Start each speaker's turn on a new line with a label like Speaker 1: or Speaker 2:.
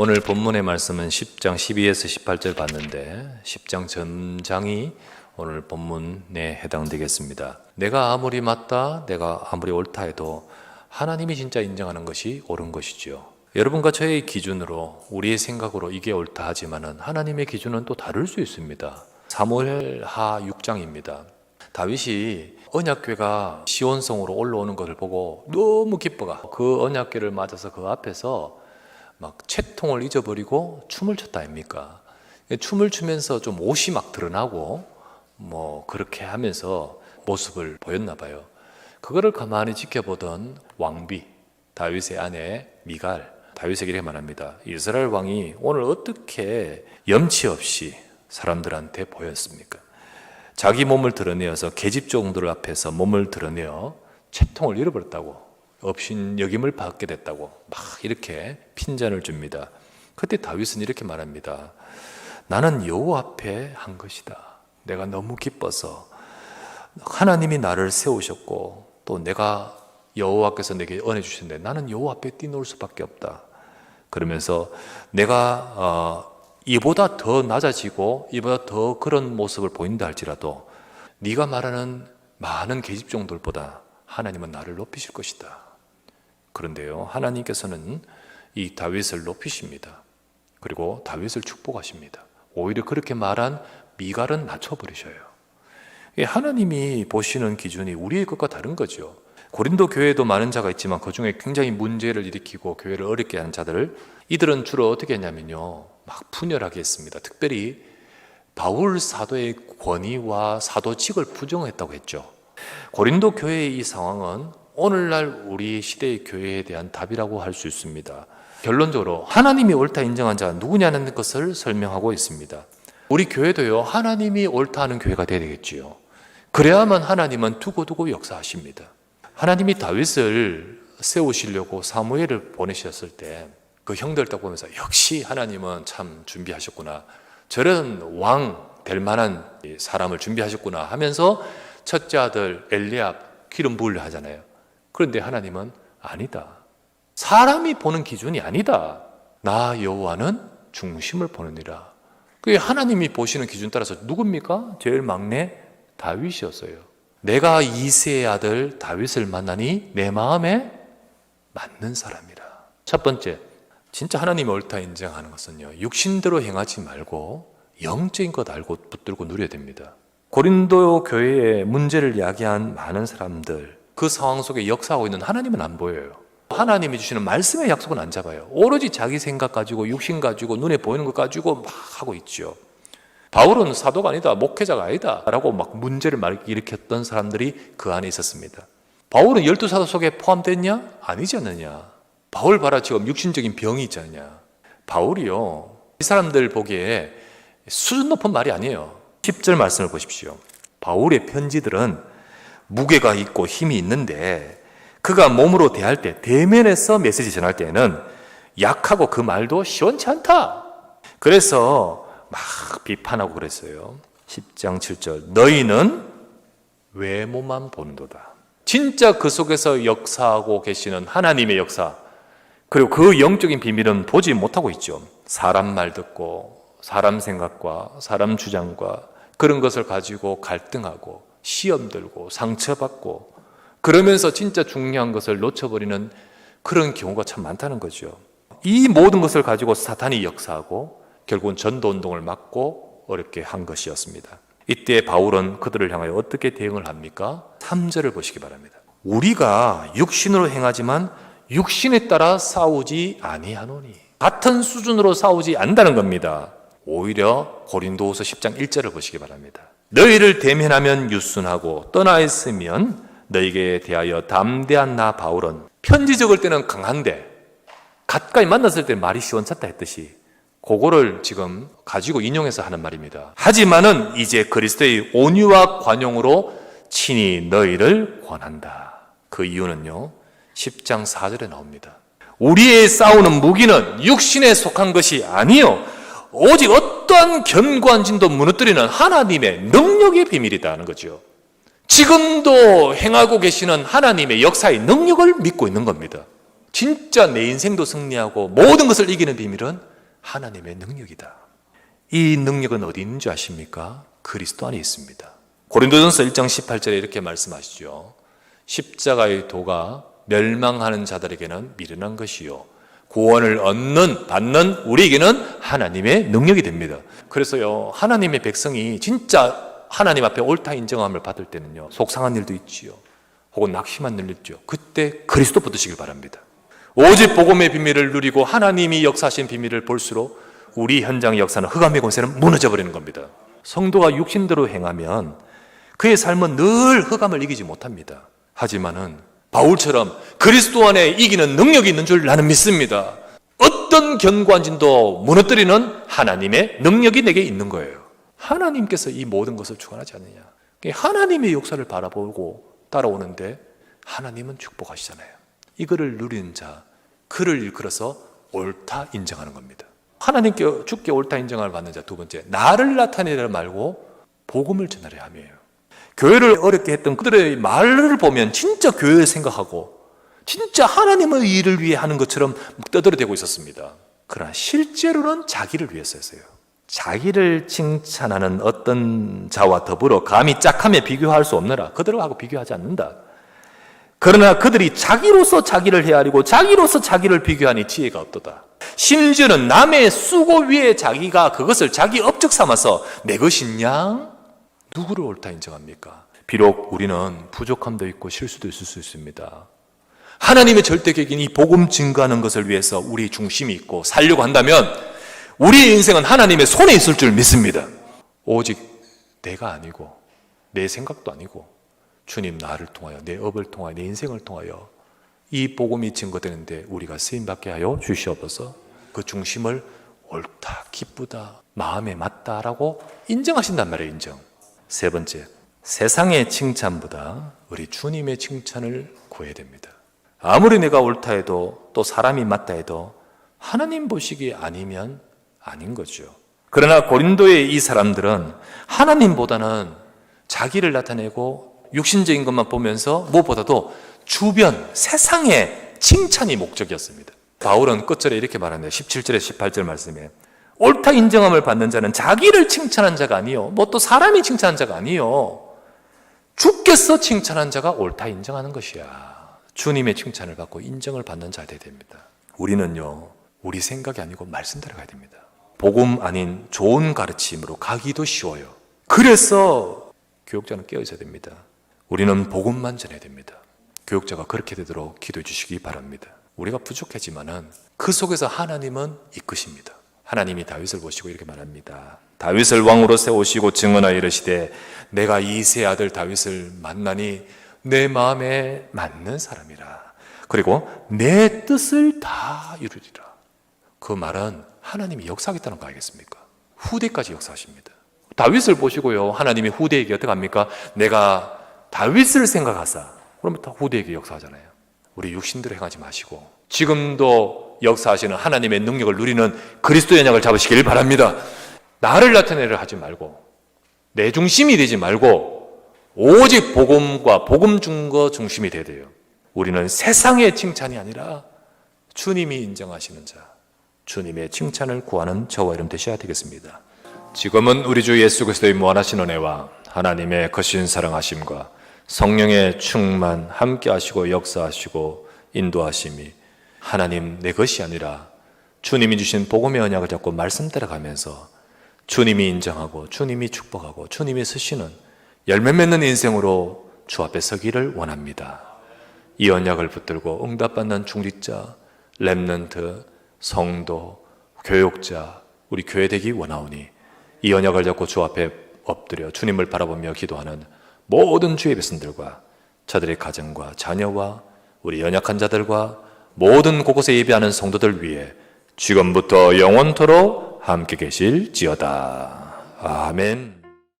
Speaker 1: 오늘 본문의 말씀은 10장 12에서 18절 봤는데 10장 전장이 오늘 본문에 해당되겠습니다. 내가 아무리 맞다, 내가 아무리 옳다 해도 하나님이 진짜 인정하는 것이 옳은 것이지요. 여러분과 저의 기준으로 우리의 생각으로 이게 옳다 하지만은 하나님의 기준은 또 다를 수 있습니다. 사무엘하 6장입니다. 다윗이 언약궤가 시온성으로 올라오는 것을 보고 너무 기뻐가 그 언약궤를 맞아서 그 앞에서 막 채통을 잊어버리고 춤을 췄다 아닙니까? 춤을 추면서 좀 옷이 막 드러나고 뭐 그렇게 하면서 모습을 보였나 봐요. 그거를 가만히 지켜보던 왕비 다윗의 아내 미갈 다윗에게 이렇게 말합니다. 이스라엘 왕이 오늘 어떻게 염치 없이 사람들한테 보였습니까? 자기 몸을 드러내어서 계집 종들 앞에서 몸을 드러내어 채통을 잃어버렸다고 업신 여김을 받게 됐다고 막 이렇게 핀잔을 줍니다. 그때 다윗은 이렇게 말합니다. 나는 여호와 앞에 한 것이다. 내가 너무 기뻐서 하나님이 나를 세우셨고 또 내가 여호와께서 내게 은혜 주셨는데 나는 여호와 앞에 뛰놀 수밖에 없다. 그러면서 내가 어, 이보다 더 낮아지고 이보다 더 그런 모습을 보인다 할지라도 네가 말하는 많은 계집종들보다 하나님은 나를 높이실 것이다. 그런데요, 하나님께서는 이 다윗을 높이십니다. 그리고 다윗을 축복하십니다. 오히려 그렇게 말한 미갈은 낮춰버리셔요. 이 하나님이 보시는 기준이 우리의 것과 다른 거죠. 고린도 교회에도 많은 자가 있지만 그 중에 굉장히 문제를 일으키고 교회를 어렵게 하는 자들을 이들은 주로 어떻게 했냐면요. 막 분열하게 했습니다. 특별히 바울 사도의 권위와 사도직을 부정했다고 했죠. 고린도 교회의 이 상황은 오늘날 우리 시대의 교회에 대한 답이라고 할 수 있습니다. 결론적으로 하나님이 옳다 인정한 자가 누구냐는 것을 설명하고 있습니다. 우리 교회도요, 하나님이 옳다 하는 교회가 되어야 되겠지요. 그래야만 하나님은 두고두고 역사하십니다. 하나님이 다윗을 세우시려고 사무엘을 보내셨을 때 그 형들 딱 보면서 역시 하나님은 참 준비하셨구나. 저런 왕 될 만한 사람을 준비하셨구나 하면서 첫째 아들 엘리압 기름 부으려 하잖아요. 그런데 하나님은 아니다. 사람이 보는 기준이 아니다. 나 여호와는 중심을 보느니라. 그게 하나님이 보시는 기준 따라서 누굽니까? 제일 막내 다윗이었어요. 내가 이세의 아들 다윗을 만나니 내 마음에 맞는 사람이라. 첫 번째, 진짜 하나님이 옳다 인정하는 것은요, 육신대로 행하지 말고 영적인 것 알고 붙들고 누려야 됩니다. 고린도 교회의 문제를 야기한 많은 사람들, 그 상황 속에 역사하고 있는 하나님은 안 보여요. 하나님이 주시는 말씀의 약속은 안 잡아요. 오로지 자기 생각 가지고, 육신 가지고, 눈에 보이는 것 가지고 막 하고 있죠. 바울은 사도가 아니다, 목회자가 아니다, 라고 막 문제를 일으켰던 사람들이 그 안에 있었습니다. 바울은 열두 사도 속에 포함됐냐? 아니지 않느냐? 바울 봐라, 지금 육신적인 병이 있지 않냐? 바울이요, 이 사람들 보기에 수준 높은 말이 아니에요. 10절 말씀을 보십시오. 바울의 편지들은 무게가 있고 힘이 있는데 그가 몸으로 대할 때, 대면에서 메시지 전할 때는 약하고 그 말도 시원치 않다. 그래서 막 비판하고 그랬어요. 10장 7절. 너희는 외모만 보는도다. 진짜 그 속에서 역사하고 계시는 하나님의 역사, 그리고 그 영적인 비밀은 보지 못하고 있죠. 사람 말 듣고, 사람 생각과 사람 주장과 그런 것을 가지고 갈등하고, 시험 들고, 상처받고, 그러면서 진짜 중요한 것을 놓쳐버리는 그런 경우가 참 많다는 거죠. 이 모든 것을 가지고 사탄이 역사하고, 결국은 전도 운동을 막고 어렵게 한 것이었습니다. 이때 바울은 그들을 향하여 어떻게 대응을 합니까? 3절을 보시기 바랍니다. 우리가 육신으로 행하지만 육신에 따라 싸우지 아니하노니 같은 수준으로 싸우지 않는다는 겁니다. 오히려 고린도후서 10장 1절을 보시기 바랍니다. 너희를 대면하면 유순하고 떠나 있으면 너희에게 대하여 담대한 나 바울은 편지 적을 때는 강한데 가까이 만났을 때 말이 시원찮다 했듯이 그거를 지금 가지고 인용해서 하는 말입니다. 하지만은 이제 그리스도의 온유와 관용으로 친히 너희를 권한다. 그 이유는요. 10장 4절에 나옵니다. 우리의 싸우는 무기는 육신에 속한 것이 아니요 오직 어떠한 견고한 진도 무너뜨리는 하나님의 능력의 비밀이다는 거죠. 지금도 행하고 계시는 하나님의 역사의 능력을 믿고 있는 겁니다. 진짜 내 인생도 승리하고 모든 것을 이기는 비밀은 하나님의 능력이다. 이 능력은 어디 있는 줄 아십니까? 그리스도 안에 있습니다. 고린도전서 1장 18절에 이렇게 말씀하시죠. 십자가의 도가 멸망하는 자들에게는 미련한 것이요. 구원을 얻는, 받는 우리에게는 하나님의 능력이 됩니다. 그래서요, 하나님의 백성이 진짜 하나님 앞에 옳다 인정함을 받을 때는요, 속상한 일도 있지요. 혹은 낙심한 일도 있죠. 그때 그리스도 붙으시길 바랍니다. 오직 복음의 비밀을 누리고 하나님이 역사하신 비밀을 볼수록 우리 현장의 역사는 흑암의 권세는 무너져 버리는 겁니다. 성도가 육신대로 행하면 그의 삶은 늘 흑암을 이기지 못합니다. 하지만은 바울처럼 그리스도 안에 이기는 능력이 있는 줄 나는 믿습니다. 어떤 견고한진도 무너뜨리는 하나님의 능력이 내게 있는 거예요. 하나님께서 이 모든 것을 주관하지 않느냐. 하나님의 역사를 바라보고 따라오는데 하나님은 축복하시잖아요. 이거를 누리는 자, 그를 일컬어서 옳다 인정하는 겁니다. 하나님께 주께 옳다 인정을 받는 자 두 번째, 나를 나타내라 말고 복음을 전하려 함이에요. 교회를 어렵게 했던 그들의 말을 보면 진짜 교회를 생각하고 진짜 하나님의 일을 위해 하는 것처럼 떠들어대고 있었습니다. 그러나 실제로는 자기를 위해서였어요. 자기를 칭찬하는 어떤 자와 더불어 감히 짝함에 비교할 수 없느라 그들하고 비교하지 않는다. 그러나 그들이 자기로서 자기를 헤아리고 자기로서 자기를 비교하니 지혜가 없도다. 심지어는 남의 수고 위에 자기가 그것을 자기 업적 삼아서 내 것이냐? 누구를 옳다 인정합니까? 비록 우리는 부족함도 있고 실수도 있을 수 있습니다. 하나님의 절대 계획인 이 복음 증거하는 것을 위해서 우리 중심이 있고 살려고 한다면 우리의 인생은 하나님의 손에 있을 줄 믿습니다. 오직 내가 아니고 내 생각도 아니고 주님 나를 통하여 내 업을 통하여 내 인생을 통하여 이 복음이 증거되는데 우리가 쓰임 받게 하여 주시옵소서. 그 중심을 옳다, 기쁘다, 마음에 맞다라고 인정하신단 말이에요, 인정. 세 번째, 세상의 칭찬보다 우리 주님의 칭찬을 구해야 됩니다. 아무리 내가 옳다 해도 또 사람이 맞다 해도 하나님 보시기 아니면 아닌 거죠. 그러나 고린도의 이 사람들은 하나님보다는 자기를 나타내고 육신적인 것만 보면서 무엇보다도 주변 세상의 칭찬이 목적이었습니다. 바울은 끝절에 이렇게 말하네요. 17절에 18절 말씀에 옳다 인정함을 받는 자는 자기를 칭찬한 자가 아니요. 뭐 또 사람이 칭찬한 자가 아니요. 주께서 칭찬한 자가 옳다 인정하는 것이야. 주님의 칭찬을 받고 인정을 받는 자 되야 됩니다. 우리는요. 우리 생각이 아니고 말씀대로 가야 됩니다. 복음 아닌 좋은 가르침으로 가기도 쉬워요. 그래서 교육자는 깨어 있어야 됩니다. 우리는 복음만 전해야 됩니다. 교육자가 그렇게 되도록 기도해 주시기 바랍니다. 우리가 부족하지만은 그 속에서 하나님은 이끄십니다. 하나님이 다윗을 보시고 이렇게 말합니다. 다윗을 왕으로 세우시고 증언하여 이르시되 내가 이세 아들 다윗을 만나니 내 마음에 맞는 사람이라. 그리고 내 뜻을 다 이루리라. 그 말은 하나님이 역사하겠다는 거 알겠습니까? 후대까지 역사하십니다. 다윗을 보시고요. 하나님이 후대에게 어떻게 합니까? 내가 다윗을 생각하사. 그러면 다 후대에게 역사하잖아요. 우리 육신대로 행하지 마시고 지금도 역사하시는 하나님의 능력을 누리는 그리스도의 연약을 잡으시길 바랍니다. 나를 나타내려 하지 말고 내 중심이 되지 말고 오직 복음과 복음 증거 중심이 돼야 돼요. 우리는 세상의 칭찬이 아니라 주님이 인정하시는 자, 주님의 칭찬을 구하는 저와 여러분 되셔야 되겠습니다. 지금은 우리 주 예수 그리스도의 무한하신 은혜와 하나님의 거신 사랑하심과 성령의 충만 함께 하시고 역사하시고 인도하심이 하나님 내 것이 아니라 주님이 주신 복음의 언약을 잡고 말씀대로 가면서 주님이 인정하고 주님이 축복하고 주님이 쓰시는 열매 맺는 인생으로 주 앞에 서기를 원합니다. 이 언약을 붙들고 응답받는 중직자, 랩넌트, 성도, 교육자, 우리 교회 되기 원하오니 이 언약을 잡고 주 앞에 엎드려 주님을 바라보며 기도하는 모든 주의 백성들과 저들의 가정과 자녀와 우리 연약한 자들과 모든 곳곳에 예배하는 성도들 위해 지금부터 영원토록 함께 계실지어다. 아멘.